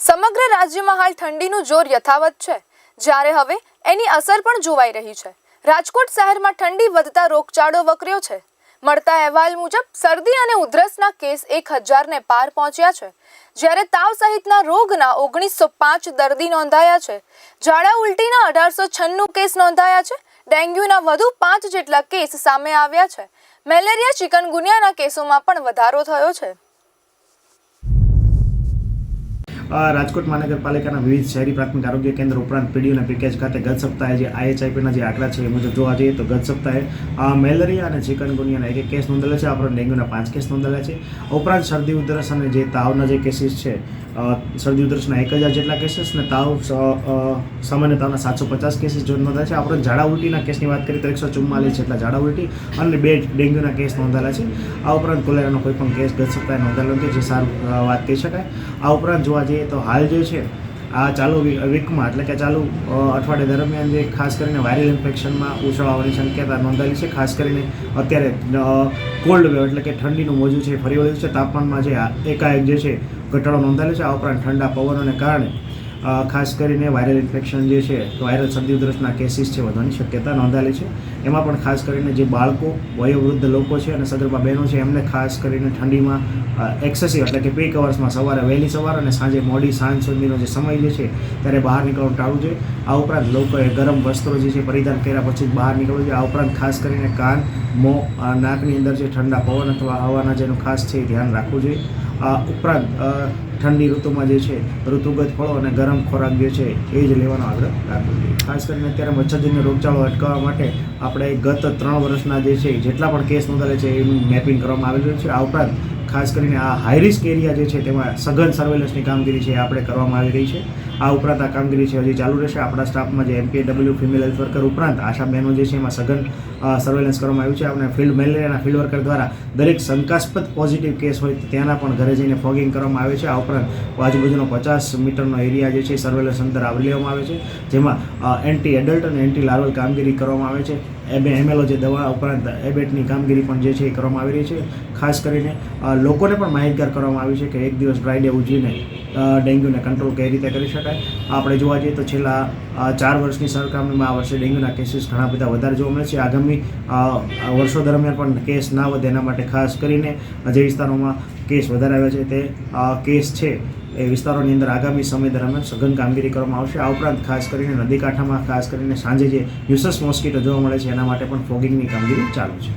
સમગ્ર રાજ્યમાં હાલ ઠંડીનું જોર યથાવત છે. જ્યારે હવે એની અસર પણ જોવાઈ રહી છે. રાજકોટ શહેરમાં ઠંડી વધતા રોગચાળો વકર્યો છે. મળતા અહેવાલ મુજબ શરદી અને ઉધરસના કેસ એક હજારને પાર પહોંચ્યા છે. જ્યારે તાવ સહિતના રોગના ઓગણીસો પાંચ દર્દી નોંધાયા છે. ઝાડા ઉલટીના અઢારસો છન્નું કેસ નોંધાયા છે. ડેન્ગ્યુના વધુ પાંચ જેટલા કેસ સામે આવ્યા છે. મેલેરિયા ચિકનગુનિયાના કેસોમાં પણ વધારો થયો છે. રાજકોટ મહાનગરપાલિકાના વિવિધ શહેરી પ્રાથમિક આરોગ્ય કેન્દ્ર ઉપરાંત પીડીઓના પેકેજ ખાતે ગત સપ્તાહે જે આઈએચઆઈપીના જે આંકડા છે એ મુજબ જોવા જઈએ તો ગત સપ્તાહે મેલેરિયા અને ચિકનગુનિયાના એક એક કેસ નોંધેલા છે. આપણે ડેન્ગ્યુના પાંચ કેસ નોંધેલા છે. ઉપરાંત શરદી, ઉધરસ અને જે તાવના જે કેસીસ છે શરદી, ઉધરસના એક હજાર જેટલા કેસીસ અને તાવ સામાન્ય તાવના સાતસો પચાસ કેસીસ જો નોંધાયા છે. આપણે ઝાડા ઉલટીના કેસની વાત કરીએ તો એકસો ચુમ્માલીસ જેટલા ઝાડા ઉલટી અને બે ડેન્ગ્યુના કેસ નોંધાયેલા છે. આ ઉપરાંત કોલેરાનો કોઈ પણ કેસ ગત સપ્તાહે નોંધાયેલો નથી, જે સારું વાત કહી શકાય. આ ઉપરાંત જોવા જઈએ તો હાલ જે છે, આ ચાલુ વીકમાં એટલે કે ચાલુ અઠવાડિયા દરમિયાન જે ખાસ કરીને વાયરલ ઇન્ફેક્શનમાં ઉછળાવાની શક્યતા નોંધાયેલી છે. ખાસ કરીને અત્યારે કોલ્ડ વેવ એટલે કે ઠંડીનું મોજું છે ફરી વળ્યું છે. તાપમાનમાં જે એકાએક જે છે, ઘટાડો નોંધાયેલો છે. આ ઉપરાંત ઠંડા પવનોને કારણે ખાસ કરીને વાયરલ ઇન્ફેક્શન જે છે, તો વાયરલ શરદી ઉધરસના કેસીસ છે વધવાની શક્યતા નોંધાયેલી છે. એમાં પણ ખાસ કરીને જે બાળકો, વયોવૃદ્ધ લોકો છે અને સગર્ભા બહેનો છે, એમને ખાસ કરીને ઠંડીમાં એક્સેસિવ એટલે કે પીક અવર્સમાં સવારે, વહેલી સવાર અને સાંજે મોડી સાંજ સુધીનો જે સમય જે છે, ત્યારે બહાર નીકળવાનું ટાળવું જોઈએ. આ ઉપરાંત લોકોએ ગરમ વસ્ત્રો જે છે પરિધાન કર્યા પછી બહાર નીકળવું જોઈએ. આ ઉપરાંત ખાસ કરીને કાન, મો નાકની અંદર જે ઠંડા પવન અથવા હવાના જેનું ખાસ છે એ ધ્યાન રાખવું જોઈએ. આ ઉપરાંત ઠંડી ઋતુમાં જે છે, ઋતુગત ફળો અને ગરમ ખોરાક જે છે, એ જ લેવાનો આગ્રહ રાખવો જોઈએ ખાસ કરીને અત્યારે મચ્છરજન્ય રોગચાળો અટકાવવા માટે આપણે ગત ત્રણ વર્ષના જે છે, જેટલા પણ કેસ નોંધાયેલા છે, એનું મેપિંગ કરવામાં આવેલું છે. આ ઉપરાંત, ખાસ કરીને આ હાઈ રિસ્ક એરિયા જે છે, તેમાં સઘન સર્વેલન્સની કામગીરી છે આપણે કરવામાં આવી રહી છે. આ ઉપરાંત આ કામગીરી છે હજી ચાલુ રહેશે. આપણા સ્ટાફમાં જે એમપીડબલ્યુ ફિમેલ હેલ્થ વર્કર ઉપરાંત આશા બહેનો જે છે એમાં સઘન સર્વેલન્સ કરવામાં આવ્યું છે. આપણે ફિલ્ડ મેલેરિયાના ફિલ્ડ વર્કર દ્વારા દરેક શંકાસ્પદ પોઝિટિવ કેસ હોય ત્યાંના પણ ઘરે જઈને ફોગિંગ કરવામાં આવે છે. આ ઉપરાંત આજુબાજુનો પચાસ મીટરનો એરિયા જે છે સર્વેલન્સ અંદર આવરી લેવામાં આવે છે. જેમાં એન્ટી એડલ્ટ અને એન્ટી લાર્વલ કામગીરી કરવામાં આવે છે. એબે, એમએલઓ જે દવા ઉપરાંત એબેટની કામગીરી પણ જે છે એ કરવામાં આવી રહી છે. ખાસ કરીને લોકોને પણ માહિતગાર કરવામાં આવી છે કે એક દિવસ ડ્રાય ડે ઉજવીને ડેન્ગ્યુને કંટ્રોલ કઈ રીતે કરી શકાય? આપણે જોવા જઈએ તો છેલ્લા ચાર વર્ષની સરખામણીમાં આ વર્ષે ડેન્ગ્યુના કેસીસ ઘણા બધા વધારે જોવા મળે છે. આગામી વર્ષો દરમિયાન પણ કેસ ના વધે એના માટે ખાસ કરીને જે વિસ્તારોમાં કેસ વધારે આવ્યા છે તે કેસ છે એ વિસ્તારોની અંદર આગામી સમય દરમિયાન સઘન કામગીરી કરવામાં આવશે. આ ઉપરાંત ખાસ કરીને નદી કાંઠામાં ખાસ કરીને સાંજે જે યુસસ મોસ્કીટો જોવા મળે છે એના માટે પણ ફોગિંગની કામગીરી ચાલુ છે.